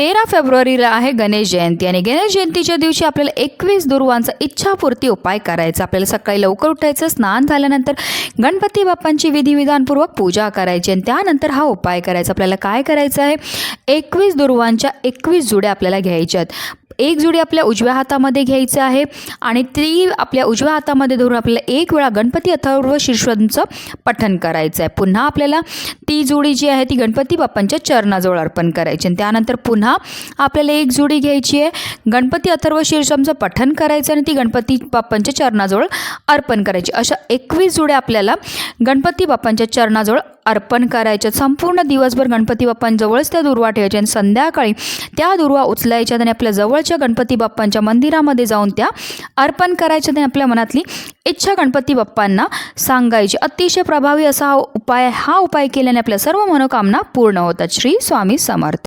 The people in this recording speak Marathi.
तेरा फेब्रुवारीला आहे गणेश जयंती आणि गणेश जयंतीच्या दिवशी आपल्याला एकवीस दुर्वांचा इच्छापूर्ती उपाय करायचा. आपल्याला सकाळी लवकर उठायचं स्नान झाल्यानंतर गणपती बाप्पांची विधिविधानपूर्वक पूजा करायची आणि त्यानंतर हा उपाय करायचा. आपल्याला काय करायचं आहे? एकवीस दुर्वांच्या एकवीस जुड्या आपल्याला घ्यायच्या आहेत एक जुडी आपल्या उजव्या हातामध्ये घ्यायचं आहे आणि ती आपल्या उजव्या हातामध्ये धरून आपल्याला एक वेळा गणपती अथर्व शीर्षांचं पठण करायचं आहे पुन्हा आपल्याला ती जुडी जी आहे ती गणपती बाप्पांच्या चरणाजवळ अर्पण करायची आणि त्यानंतर पुन्हा आपल्याला एक जुडी घ्यायची आहे. गणपती अथर्व शीर्षांचं पठण करायचं आणि ती गणपती बाप्पांच्या चरणाजवळ अर्पण करायची. अशा एकवीस जुड्या आपल्याला गणपती बाप्पांच्या चरणाजवळ अर्पण करायच्या संपूर्ण दिवसभर गणपती बाप्पांजवळच त्या दुर्वा ठेवायच्या आणि संध्याकाळी त्या दुर्वा उचलायच्या आणि आपल्या जवळच्या गणपती बाप्पांच्या मंदिरामध्ये जाऊन त्या अर्पण करायच्या आणि आपल्या मनातली इच्छा गणपती बाप्पांना सांगायची. अतिशय प्रभावी असा हा उपाय हा उपाय केल्याने आपल्या सर्व मनोकामना पूर्ण होतात. श्री स्वामी समर्थ.